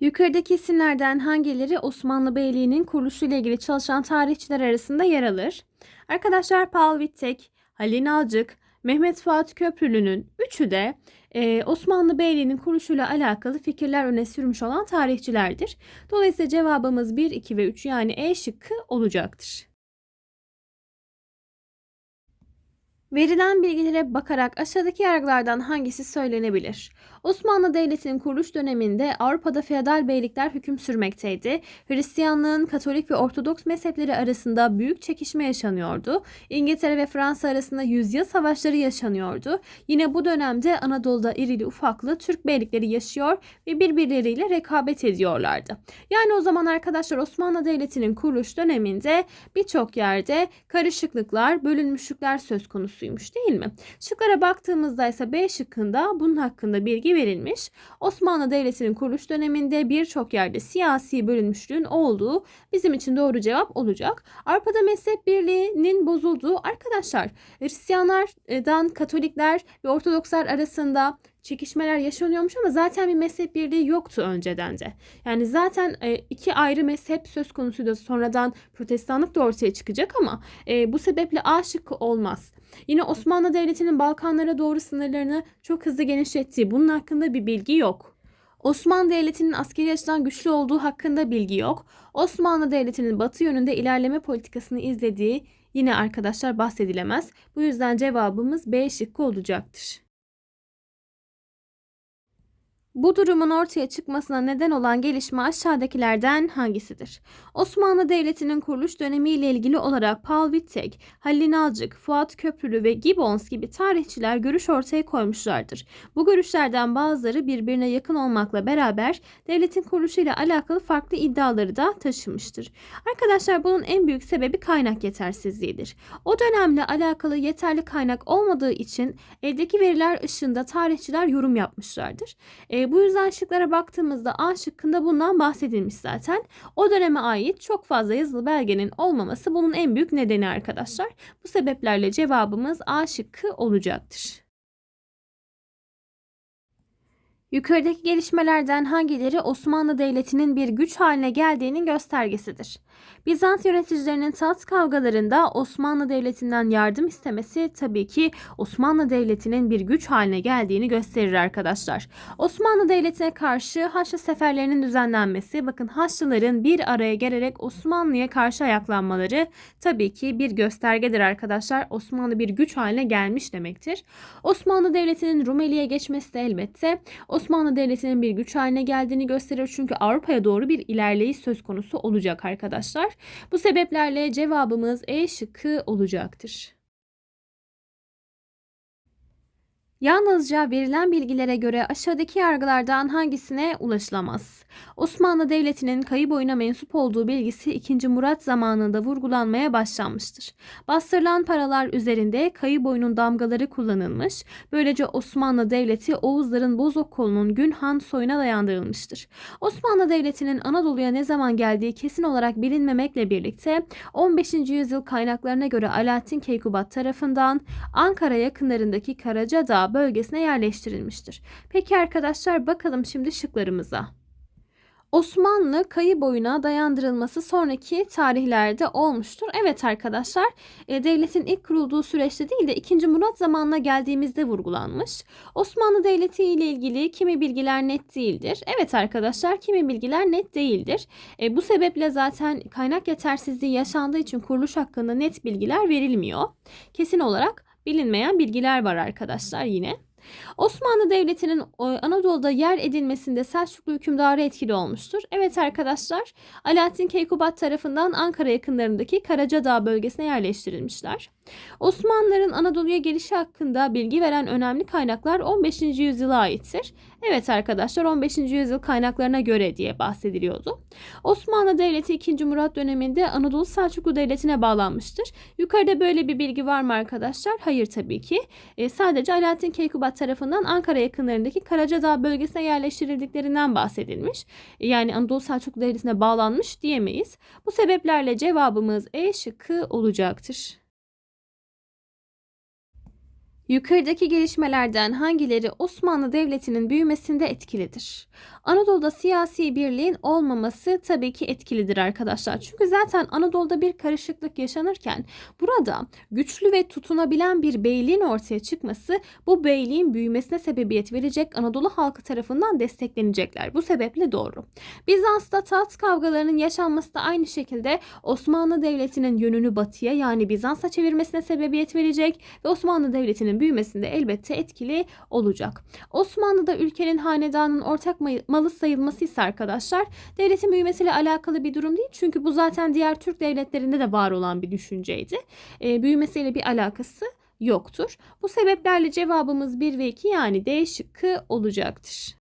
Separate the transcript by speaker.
Speaker 1: Yukarıdaki isimlerden hangileri Osmanlı Beyliği'nin kuruluşu ile ilgili çalışan tarihçiler arasında yer alır? Arkadaşlar Paul Wittek, Halil Nalcık, Mehmet Fuat Köprülü'nün üçü de e, Osmanlı Beyliği'nin kuruluşuyla alakalı fikirler öne sürmüş olan tarihçilerdir. Dolayısıyla cevabımız 1, 2 ve 3 yani E şıkkı olacaktır. Verilen bilgilere bakarak aşağıdaki yargılardan hangisi söylenebilir? Osmanlı Devleti'nin kuruluş döneminde Avrupa'da feodal beylikler hüküm sürmekteydi. Hristiyanlığın Katolik ve Ortodoks mezhepleri arasında büyük çekişme yaşanıyordu. İngiltere ve Fransa arasında yüzyıl savaşları yaşanıyordu. Yine bu dönemde Anadolu'da irili ufaklı Türk beylikleri yaşıyor ve birbirleriyle rekabet ediyorlardı. Yani o zaman arkadaşlar Osmanlı Devleti'nin kuruluş döneminde birçok yerde karışıklıklar, bölünmüşlükler söz konusuymuş değil mi? Şıklara baktığımızda ise B şıkkında bunun hakkında bilgi verilmiş. Osmanlı Devleti'nin kuruluş döneminde birçok yerde siyasi bölünmüşlüğün olduğu bizim için doğru cevap olacak. Avrupa'da mezhep birliğinin bozulduğu arkadaşlar Hristiyanlardan Katolikler ve Ortodokslar arasında çekişmeler yaşanıyormuş ama zaten bir mezhep birliği yoktu önceden de. Yani zaten e, iki ayrı mezhep söz konusuydu. Sonradan protestanlık da ortaya çıkacak ama e, bu sebeple A şıkkı olmaz. Yine Osmanlı Devleti'nin Balkanlara doğru sınırlarını çok hızlı genişlettiği bunun hakkında bir bilgi yok. Osmanlı Devleti'nin askeri açıdan güçlü olduğu hakkında bilgi yok. Osmanlı Devleti'nin batı yönünde ilerleme politikasını izlediği yine arkadaşlar bahsedilemez. Bu yüzden cevabımız B şıkkı olacaktır. Bu durumun ortaya çıkmasına neden olan gelişme aşağıdakilerden hangisidir? Osmanlı Devleti'nin kuruluş dönemiyle ilgili olarak Paul Wittek, Halil Nalcık, Fuat Köprülü ve Gibbons gibi tarihçiler görüş ortaya koymuşlardır. Bu görüşlerden bazıları birbirine yakın olmakla beraber devletin kuruluşuyla alakalı farklı iddiaları da taşımıştır. Arkadaşlar bunun en büyük sebebi kaynak yetersizliğidir. O dönemle alakalı yeterli kaynak olmadığı için eldeki veriler ışığında tarihçiler yorum yapmışlardır. E, bu yüzden şıklara baktığımızda A şıkkında bundan bahsedilmiş zaten. O döneme ait çok fazla yazılı belgenin olmaması bunun en büyük nedeni arkadaşlar. Bu sebeplerle cevabımız A şıkkı olacaktır. Yukarıdaki gelişmelerden hangileri Osmanlı Devleti'nin bir güç haline geldiğinin göstergesidir? Bizans yöneticilerinin taht kavgalarında Osmanlı Devleti'nden yardım istemesi tabii ki Osmanlı Devleti'nin bir güç haline geldiğini gösterir arkadaşlar. Osmanlı Devleti'ne karşı Haçlı seferlerinin düzenlenmesi, bakın Haçlıların bir araya gelerek Osmanlı'ya karşı ayaklanmaları tabii ki bir göstergedir arkadaşlar. Osmanlı bir güç haline gelmiş demektir. Osmanlı Devleti'nin Rumeli'ye geçmesi de elbette Osmanlı Devleti'nin bir güç haline geldiğini gösterir. Çünkü Avrupa'ya doğru bir ilerleyiş söz konusu olacak arkadaşlar. Bu sebeplerle cevabımız E şıkkı olacaktır. Yalnızca verilen bilgilere göre aşağıdaki yargılardan hangisine ulaşılamaz? Osmanlı Devleti'nin kayı boyuna mensup olduğu bilgisi 2. Murat zamanında vurgulanmaya başlanmıştır. Bastırılan paralar üzerinde kayı boyunun damgaları kullanılmış. Böylece Osmanlı Devleti Oğuzların Bozok kolunun Günhan soyuna dayandırılmıştır. Osmanlı Devleti'nin Anadolu'ya ne zaman geldiği kesin olarak bilinmemekle birlikte 15. yüzyıl kaynaklarına göre Alaaddin Keykubat tarafından Ankara yakınlarındaki Karacadağ bölgesine yerleştirilmiştir. Peki arkadaşlar bakalım şimdi şıklarımıza. Osmanlı kayı boyuna dayandırılması sonraki tarihlerde olmuştur. Evet arkadaşlar e, devletin ilk kurulduğu süreçte değil de 2. Murat zamanına geldiğimizde vurgulanmış. Osmanlı Devleti ile ilgili kimi bilgiler net değildir. Evet arkadaşlar kimi bilgiler net değildir. E, bu sebeple zaten kaynak yetersizliği yaşandığı için kuruluş hakkında net bilgiler verilmiyor. Kesin olarak bilinmeyen bilgiler var arkadaşlar yine. Osmanlı Devleti'nin e, Anadolu'da yer edilmesinde Selçuklu hükümdarı etkili olmuştur. Evet arkadaşlar Alaaddin Keykubat tarafından Ankara yakınlarındaki Karacadağ bölgesine yerleştirilmişler. Osmanlıların Anadolu'ya gelişi hakkında bilgi veren önemli kaynaklar 15. yüzyıla aittir. Evet arkadaşlar 15. yüzyıl kaynaklarına göre diye bahsediliyordu. Osmanlı Devleti 2. Murat döneminde Anadolu Selçuklu Devleti'ne bağlanmıştır. Yukarıda böyle bir bilgi var mı arkadaşlar? Hayır tabii ki. E, sadece Alaaddin Keykubat tarafından Ankara yakınlarındaki Karacadağ bölgesine yerleştirildiklerinden bahsedilmiş. E, yani Anadolu Selçuklu Devleti'ne bağlanmış diyemeyiz. Bu sebeplerle cevabımız E şıkkı olacaktır. Yukarıdaki gelişmelerden hangileri Osmanlı Devleti'nin büyümesinde etkilidir? Anadolu'da siyasi birliğin olmaması tabii ki etkilidir arkadaşlar. Çünkü zaten Anadolu'da bir karışıklık yaşanırken burada güçlü ve tutunabilen bir beyliğin ortaya çıkması bu beyliğin büyümesine sebebiyet verecek Anadolu halkı tarafından desteklenecekler. Bu sebeple doğru. Bizans'ta taht kavgalarının yaşanması da aynı şekilde Osmanlı Devleti'nin yönünü batıya yani Bizans'a çevirmesine sebebiyet verecek ve Osmanlı Devleti'nin büyümesinde elbette etkili olacak. Osmanlı'da ülkenin hanedanın ortak malı sayılması ise arkadaşlar devletin büyümesiyle alakalı bir durum değil. Çünkü bu zaten diğer Türk devletlerinde de var olan bir düşünceydi. E, büyümesiyle bir alakası yoktur. Bu sebeplerle cevabımız 1 ve 2 yani D şıkkı olacaktır.